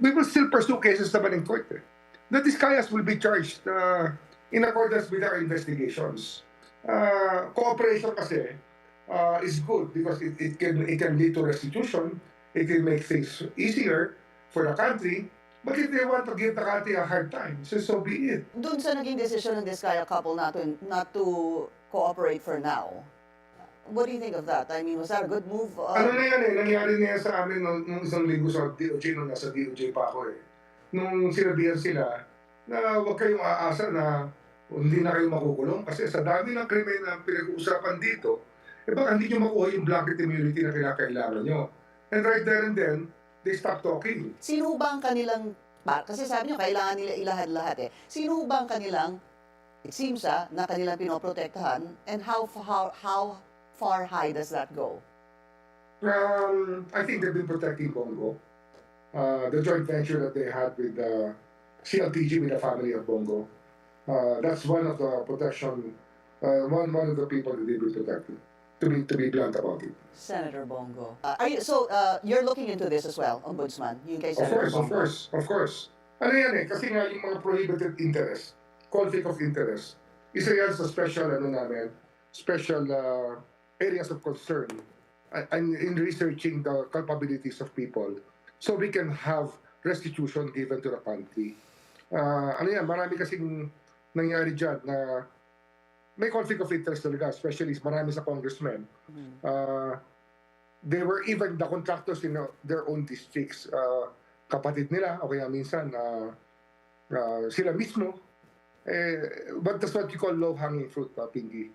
we will still pursue cases naman in court. Eh. The Discayas will be charged uh, in accordance with our investigations. Uh, cooperation kasi uh, is good because it, it can it can lead to restitution. It can make things easier for the country. But if they want to give the country a hard time, so, so be it. Doon sa naging desisyon ng Discaya couple not to, not to cooperate for now, what do you think of that? I mean, was that a good move? Uh, Ano na yan eh, nangyari na yan sa amin nung, nung isang linggo sa DOJ, nung nasa DOJ pa ako eh. Nung sinabihan sila na huwag kayong aasa na hindi na kayo makukulong kasi sa dami ng krimen na pinag-uusapan dito, eh baka hindi nyo makuha yung blanket immunity na kinakailangan nyo. And right there and then, they stop talking. Sino ba ang kanilang, kasi sabi niyo, kailangan nila ilahad-lahat eh. Sino ba ang kanilang, it seems ah, na kanilang pinoprotektahan, and how, how, how far high does that go? Um, I think they've been protecting Bongo. Uh, the joint venture that they had with the CLTG with the family of Bongo. Uh, that's one of the protection, uh, one one of the people that they've been protecting. To be to be blunt about it. Senator Bongo. Uh, are you, so, uh, you're looking into this as well, Ombudsman, yung kay Of Senator course, of Bongo? course, of course. Ano yan eh, kasi nga yung mga prohibited interest, conflict of interest, isa yan sa special, ano namin, special uh, areas of concern uh, and in researching the culpabilities of people so we can have restitution given to the country. Uh, ano yan, marami kasing nangyari dyan na may conflict of interest talaga, especially marami sa congressmen. Mhm. Uh, they were even the contractors in uh, their own districts. Uh, kapatid nila, o kaya minsan uh, uh, sila mismo. Eh, but that's what you call low-hanging fruit, uh, Pinky.